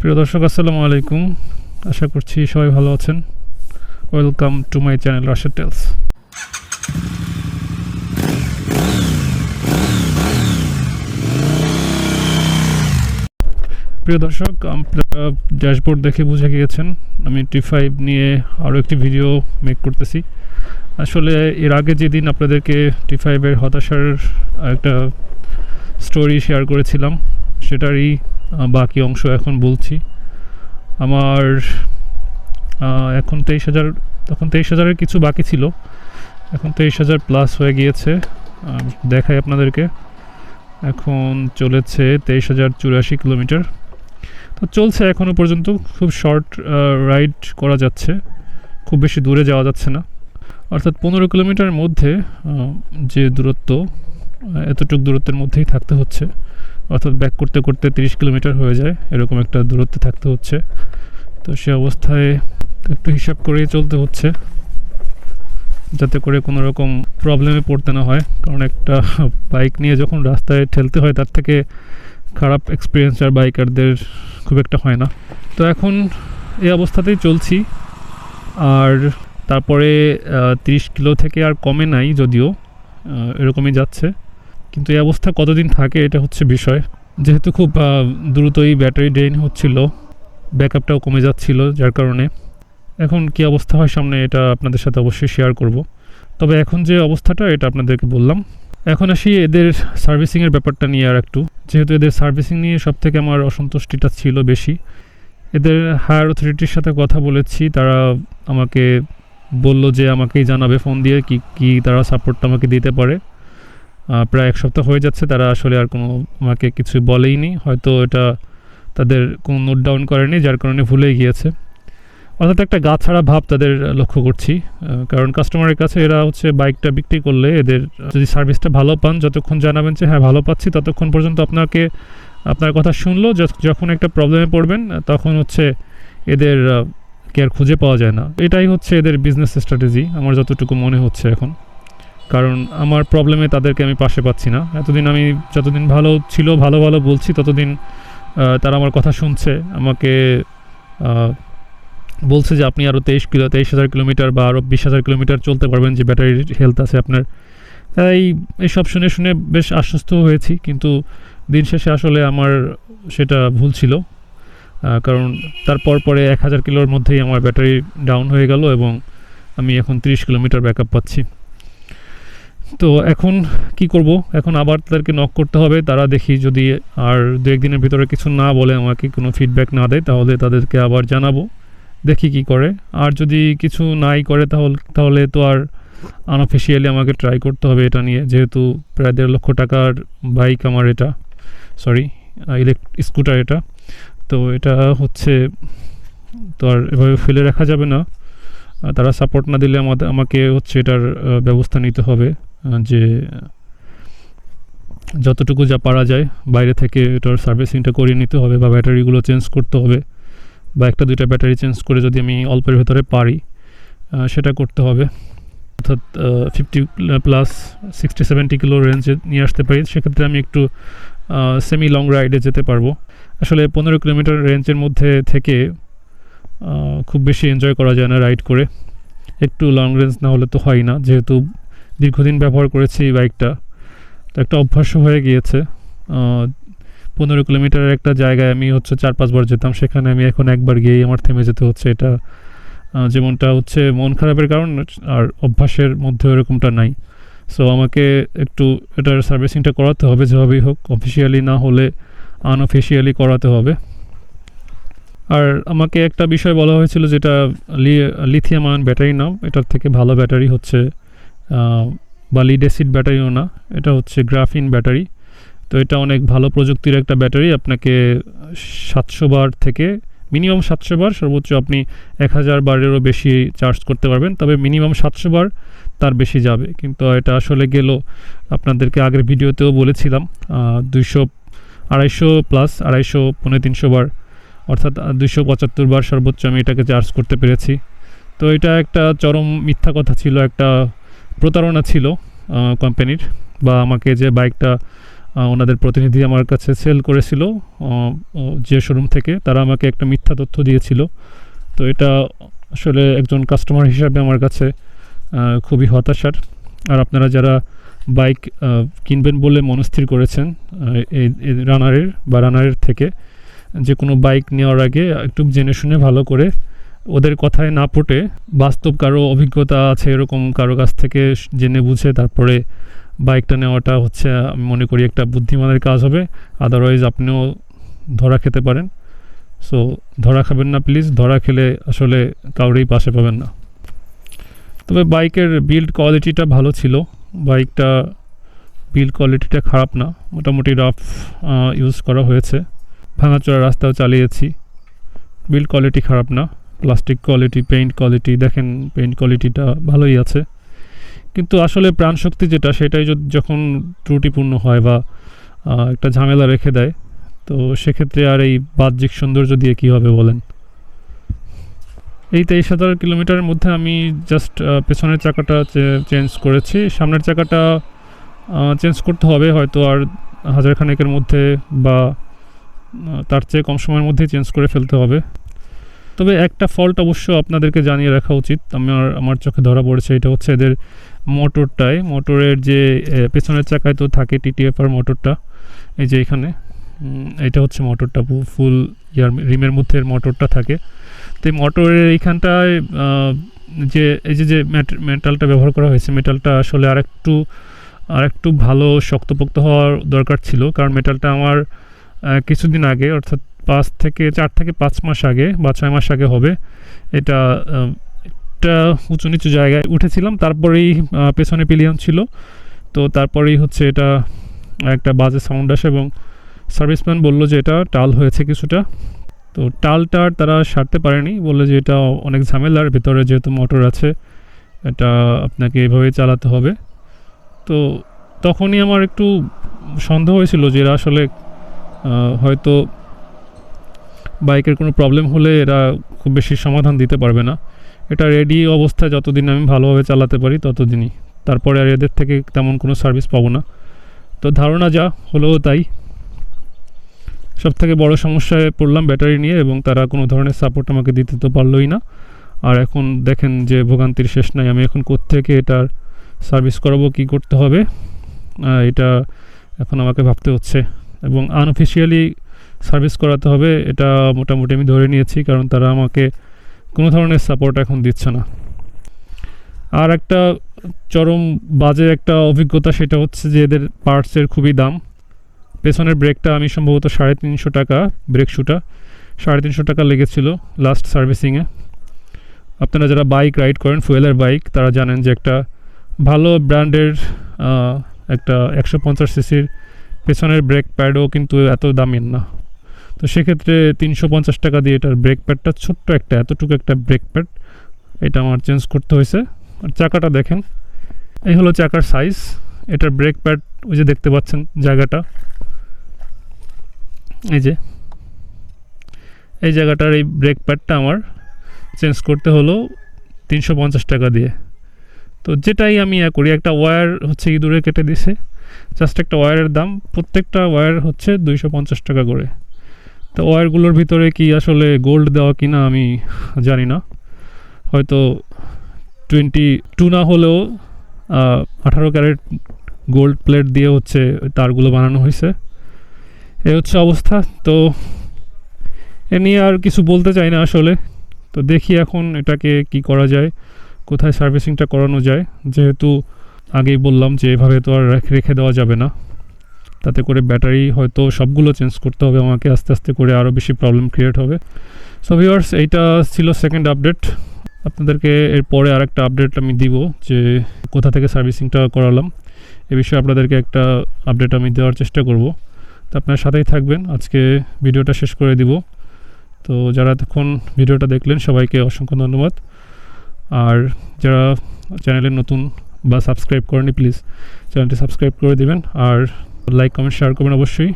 প্রিয় দর্শক, আসসালামু আলাইকুম। আশা করছি সবাই ভালো আছেন। Welcome to my channel Rashed tells প্রিয় দর্শক, আপনারা ড্যাশবোর্ড দেখে বুঝে গিয়েছেন, আমি টি ফাইভ নিয়ে আরও একটি ভিডিও মেক করতেছি। আসলে এর আগে যেদিন আপনাদেরকে টি ফাইভের হতাশার একটা স্টোরি শেয়ার করেছিলাম সেটারই বাকি অংশ এখন বলছি। আমার এখন তেইশ হাজার তখন তেইশ হাজারের কিছু বাকি ছিল। এখন তেইশ হাজার প্লাস হয়ে গিয়েছে। দেখাই আপনাদেরকে। এখন চলেছে তেইশ হাজার চুরাশি কিলোমিটার। তো চলছে এখনও পর্যন্ত। খুব শর্ট রাইড করা যাচ্ছে। খুব বেশি দূরে যাওয়া যাচ্ছে না। অর্থাৎ পনেরো কিলোমিটারের মধ্যে যে দূরত্ব এতটুক দূরত্বের মধ্যেই থাকতে হচ্ছে। অর্থাৎ ব্যাক করতে করতে তিরিশ কিলোমিটার হয়ে যায়, এরকম একটা দূরত্বে থাকতে হচ্ছে। তো সে অবস্থায় একটু হিসাব করেই চলতে হচ্ছে, যাতে করে কোনো রকম প্রবলেমে পড়তে না হয়। কারণ একটা বাইক নিয়ে যখন রাস্তায় ঠেলতে হয়, তার থেকে খারাপ এক্সপিরিয়েন্স আর বাইকারদের খুব একটা হয় না। তো এখন এই অবস্থাতেই চলছি। আর তারপরে তিরিশ কিলো থেকে আর কমে নাই যদিও এরকমই যাচ্ছে। কিন্তু এই অবস্থা কতদিন থাকে এটা হচ্ছে বিষয়। যেহেতু খুব দ্রুতই ব্যাটারি ড্রেন হচ্ছিল, ব্যাকআপটাও কমে যাচ্ছিল, যার কারণে। এখন কি অবস্থা হয় সামনে এটা আপনাদের সাথে অবশ্যই শেয়ার করব। তবে এখন যে অবস্থাটা, এটা আপনাদেরকে বললাম। এখন আসি এদের সার্ভিসিংয়ের ব্যাপারটা নিয়ে আর একটু। যেহেতু এদের সার্ভিসিং নিয়ে সব থেকে আমার অসন্তুষ্টিটা ছিল বেশি। এদের হায়ার অথরিটির সাথে কথা বলেছি, তারা আমাকে বলল যে আমাকেই জানাবে ফোন দিয়ে কি কি তারা সাপোর্টটা আমাকে দিতে পারে। প্রায় এক সপ্তাহ হয়ে যাচ্ছে, তারা আসলে আর কোনো আমাকে কিছু বলেইনি। হয়তো এটা তাদের কোনো নোট ডাউন করেনি, যার কারণে ভুলেই গিয়েছে। অর্থাৎ একটা গা ছাড়া ভাব তাদের লক্ষ্য করছি কারণ কাস্টমারের কাছে এরা হচ্ছে বাইকটা বিক্রি করলে এদের যদি সার্ভিসটা ভালো পান, যতক্ষণ জানাবেন যে হ্যাঁ ভালো পাচ্ছি, ততক্ষণ পর্যন্ত আপনাকে, আপনার কথা শুনলো যখ- যখন একটা প্রবলেমে পড়বেন, তখন হচ্ছে এদের কে আর খুঁজে পাওয়া যায় না। এটাই হচ্ছে এদের বিজনেস স্ট্র্যাটেজি আমার যতটুকু মনে হচ্ছে এখন। কারণ আমার প্রবলেমে তাদেরকে আমি পাশে পাচ্ছি না। এতদিন আমি যতদিন ভালো ছিল, ভালো ভালো বলছি, ততদিন তারা আমার কথা শুনছে, আমাকে বলছে যে আপনি আরও তেইশ কিলো, তেইশ হাজার কিলোমিটার বা আরও বিশ হাজার কিলোমিটার চলতে পারবেন, যে ব্যাটারির হেলথ আছে আপনার। তাই এইসব শুনে শুনে বেশ আশ্বস্ত হয়েছি, কিন্তু দিন শেষে আসলে আমার সেটা ভুল ছিল। কারণ তারপর পরে এক হাজার কিলোর মধ্যেই আমার ব্যাটারি ডাউন হয়ে গেল এবং আমি এখন তিরিশ কিলোমিটার ব্যাকআপ পাচ্ছি। তো এখন কি করব? এখন আবার তাদেরকে নক করতে হবে। তারা দেখি যদি আর দু একদিনের ভিতরে কিছু না বলে আমাকে কোনো ফিডব্যাক না দেয়, তাহলে তাদেরকে আবার জানাব। দেখি কি করে। আর যদি কিছু নাই করে, তাহলে তাহলে তো আর আনঅফিসিয়ালি আমাকে ট্রাই করতে হবে এটা নিয়ে। যেহেতু প্রায় দেড় লক্ষ টাকার বাইক আমার এটা সরি ইলেক স্কুটার এটা। তো এটা হচ্ছে, তো আর এভাবে ফেলে রাখা যাবে না। তারা সাপোর্ট না দিলে আমাদের আমাকে হচ্ছে এটার ব্যবস্থা নিতে হবে। যে যতটুকু যা পারা যায়, বাইরে থেকে এটার সার্ভিসিংটা করিয়ে নিতে হবে বা ব্যাটারিগুলো চেঞ্জ করতে হবে বা একটা দুইটা ব্যাটারি চেঞ্জ করে যদি আমি অল্পের ভেতরে পারি সেটা করতে হবে। অর্থাৎ fifty plus sixty seventy kilo রেঞ্জে নিয়ে আসতে পারি, সেক্ষেত্রে আমি একটু সেমি লং রাইডে যেতে পারব। আসলে পনেরো কিলোমিটার রেঞ্জের মধ্যে থেকে খুব বেশি এনজয় করা যায় না রাইড করে। একটু লং রেঞ্জ না হলে তো হয় না, যেহেতু দীর্ঘদিন ব্যবহার করেছি এই বাইকটা। তো একটা অভ্যাস হয়ে গিয়েছে। পনেরো কিলোমিটারের একটা জায়গায় আমি হচ্ছে চার পাঁচবার যেতাম, সেখানে আমি এখন একবার গিয়েই আমার থেমে যেতে হচ্ছে। এটা যেমনটা হচ্ছে মন খারাপের কারণ, আর অভ্যাসের মধ্যে এরকমটা নাই। সো আমাকে একটু এটার সার্ভিসিংটা করাতে হবে যেভাবেই হোক অফিসিয়ালি না হলে আনঅফিসিয়ালি করাতে হবে। আর আমাকে একটা বিষয় বলা হয়েছিল যেটা লিথিয়াম আয়ন ব্যাটারি নাম, এটার থেকে ভালো ব্যাটারি হচ্ছে বা লিড অ্যাসিড ব্যাটারিও না, এটা হচ্ছে গ্রাফিন ব্যাটারি তো এটা অনেক ভালো প্রযুক্তির একটা ব্যাটারি আপনাকে সাতশো বার থেকে মিনিমাম সাতশো বার, সর্বোচ্চ আপনি এক হাজার বারেরও বেশি চার্জ করতে পারবেন, তবে মিনিমাম সাতশো বার তার বেশি যাবে। কিন্তু এটা আসলে গেল, আপনাদেরকে আগের ভিডিওতেও বলেছিলাম দুইশো আড়াইশো প্লাস আড়াইশো, পৌনে তিনশো বার, অর্থাৎ দুইশো পঁচাত্তর বার সর্বোচ্চ আমি এটাকে চার্জ করতে পেরেছি। তো এটা একটা চরম মিথ্যা কথা ছিল, একটা প্রতারণা ছিল কোম্পানির, বা আমাকে যে বাইকটা ওনাদের প্রতিনিধি আমার কাছে সেল করেছিল যে শোরুম থেকে, তারা আমাকে একটা মিথ্যা তথ্য দিয়েছিল। তো এটা আসলে একজন কাস্টমার হিসাবে আমার কাছে খুবই হতাশার। আর আপনারা যারা বাইক কিনবেন বলে মনস্থির করেছেন এই রানারের বা রানারের থেকে, যে কোনো বাইক নেওয়ার আগে একটু জেনে শুনে ভালো করে ওদের কথায় না পটে বাস্তব কারও অভিজ্ঞতা আছে এরকম কারও কাছ থেকে জেনে বুঝে তারপরে বাইকটা নেওয়াটা হচ্ছে, আমি মনে করি একটা বুদ্ধিমানের কাজ হবে আদারওয়াইজ আপনিও ধরা খেতে পারেন। সো ধরা খাবেন না প্লিজ ধরা খেলে আসলে কাউরেই পাশে পাবেন না। তবে বাইকের বিল্ড কোয়ালিটিটা ভালো ছিল বাইকটা বিল্ড কোয়ালিটিটা খারাপ না, মোটামুটি রাফ ইউজ করা হয়েছে। ভাঙাচোরা রাস্তাও চালিয়েছি বিল্ড কোয়ালিটি খারাপ না। প্লাস্টিক কোয়ালিটি পেইন্ট কোয়ালিটি দেখেন পেইন্ট কোয়ালিটিটা ভালোই আছে। কিন্তু আসলে প্রাণশক্তি যেটা, সেটাই যখন ত্রুটিপূর্ণ হয় বা একটা ঝামেলা রেখে দেয়, তো সেক্ষেত্রে আর এই বাহ্যিক সৌন্দর্য দিয়ে কী হবে বলেন? এই তেইশ হাজার কিলোমিটারের মধ্যে আমি জাস্ট পেছনের চাকাটা চেঞ্জ করেছি। সামনের চাকাটা চেঞ্জ করতে হবে, হয়তো আর হাজার খানেকের মধ্যে বা তার চেয়ে কম সময়ের মধ্যেই চেঞ্জ করে ফেলতে হবে। তবে একটা ফল্ট অবশ্য আপনাদেরকে জানিয়ে রাখা উচিত। আমার আমার চোখে ধরা পড়েছে, এটা হচ্ছে এদের মোটরটায় মোটরের যে পেছনের চাকায় তো থাকে টিটিএফআর মোটরটা, এই যে এখানে এটা হচ্ছে মোটরটা ফুল ইয়ার রিমের মধ্যে মোটরটা থাকে। তো এই মোটরের এইখানটায় যে, এই যে যে মেটালটা ব্যবহার করা হয়েছে মেটালটা আসলে আরেকটু আরেকটু ভালো শক্তপোক্ত হওয়ার দরকার ছিল। কারণ মেটালটা আমার কিছুদিন আগে, অর্থাৎ পাঁচ থেকে চার থেকে পাঁচ মাস আগে বা ছয় মাস আগে হবে। এটা একটা উঁচু নিচু জায়গায় উঠেছিলাম। তারপরেই পেছনে পিলিয়ন ছিল। তো তারপরেই হচ্ছে এটা একটা বাজে সাউন্ড আসে এবং সার্ভিসম্যান বলল যে এটা টাল হয়েছে কিছুটা। তো টালটা তারা সারতে পারেনি। বলল যে এটা অনেক ঝামেলার ভিতরে যেহেতু মোটর আছে, এটা আপনাকে এভাবে চালাতে হবে। তো তখনই আমার একটু সন্দেহ হয়েছিল যে এরা আসলে হয়তো বাইকের কোনো প্রবলেম হলে এরা খুব বেশি সমাধান দিতে পারবে না। এটা রেডি অবস্থায় যতদিন আমি ভালোভাবে চালাতে পারি ততদিনই। তারপরে আর এদের থেকে তেমন কোনো সার্ভিস পাবো না। তো ধারণা যা হলেও তাই। সব থেকে বড় সমস্যায় পড়লাম ব্যাটারি নিয়ে এবং তারা কোনো ধরনের সাপোর্ট আমাকে দিতে তো পারলোই না। আর এখন দেখেন যে ভোগান্তির শেষ নাই, আমি এখন কোত্থেকে এটার সার্ভিস করাবো, কি করতে হবে? এটা এখন আমাকে ভাবতে হচ্ছে। এবং আনঅফিসিয়ালি সার্ভিস করাতে হবে, এটা মোটামুটি আমি ধরে নিয়েছি, কারণ তারা আমাকে কোনো ধরনের সাপোর্ট এখন দিচ্ছে না। আর একটা চরম বাজে একটা অভিজ্ঞতা সেটা হচ্ছে যে এদের পার্টসের খুবই দাম। পেছনের ব্রেকটা আমি সম্ভবত সাড়ে তিনশো টাকা ব্রেক শুটা সাড়ে তিনশো টাকা লেগেছিল লাস্ট সার্ভিসিংয়ে আপনারা যারা বাইক রাইড করেন ফুয়েলের বাইক তারা জানেন যে একটা ভালো ব্র্যান্ডের একটা একশো পঞ্চাশ সিসির পেছনের ব্রেক প্যাডও কিন্তু এত দামের না। তো সেক্ষেত্রে তিনশো পঞ্চাশ টাকা দিয়ে এটার ব্রেক প্যাডটা ছোট্ট একটা, এতটুকু একটা ব্রেক প্যাড এটা আমার চেঞ্জ করতে হয়েছে। আর চাকাটা দেখেন, এই হলো চাকার সাইজ এটার ব্রেক প্যাড ওই যে দেখতে পাচ্ছেন জায়গাটা। এই যে, এই জায়গাটার এই ব্রেক প্যাডটা আমার চেঞ্জ করতে হলো তিনশো পঞ্চাশ টাকা দিয়ে। তো যেটাই আমি ইয়া করি, একটা ওয়্যার হচ্ছে ইঁদুরে কেটে দিছে জাস্ট একটা ওয়্যারের দাম, প্রত্যেকটা ওয়্যার হচ্ছে দুইশো পঞ্চাশ টাকা করে। তো ওয়্যারগুলোর ভিতরে কি আসলে গোল্ড দেওয়া কি না আমি জানি না। হয়তো টোয়েন্টি টু না হলেও আঠারো ক্যারেট গোল্ড প্লেট দিয়ে হচ্ছে তারগুলো বানানো হয়েছে। এ হচ্ছে অবস্থা। তো এ নিয়ে আর কিছু বলতে চাই না আসলে। তো দেখি এখন এটাকে কি করা যায়, কোথায় সার্ভিসিংটা করানো যায়। যেহেতু আগেই বললাম যে এভাবে তো আর রেখে- দেওয়া যাবে না। তাতে করে ব্যাটারি হয়তো সবগুলো চেঞ্জ করতে হবে, আমাকে আস্তে আস্তে করে আরও বেশি প্রবলেম ক্রিয়েট হবে। সো ভিওয়ার্স এইটা ছিল সেকেন্ড আপডেট আপনাদেরকে এরপরে আরেকটা আপডেট আমি দিব যে কোথা থেকে সার্ভিসিংটা করালাম। এ বিষয়ে আপনাদেরকে একটা আপডেট আমি দেওয়ার চেষ্টা করব। তো আপনার সাথেই থাকবেন। আজকে ভিডিওটা শেষ করে দিব। তো যারা এতক্ষণ ভিডিওটা দেখলেন, সবাইকে অসংখ্য ধন্যবাদ। আর যারা চ্যানেলে নতুন বা সাবস্ক্রাইব করেনি প্লিজ চ্যানেলটি সাবস্ক্রাইব করে দিবেন। আর লাইক কমেন্ট শেয়ার করবেন অবশ্যই।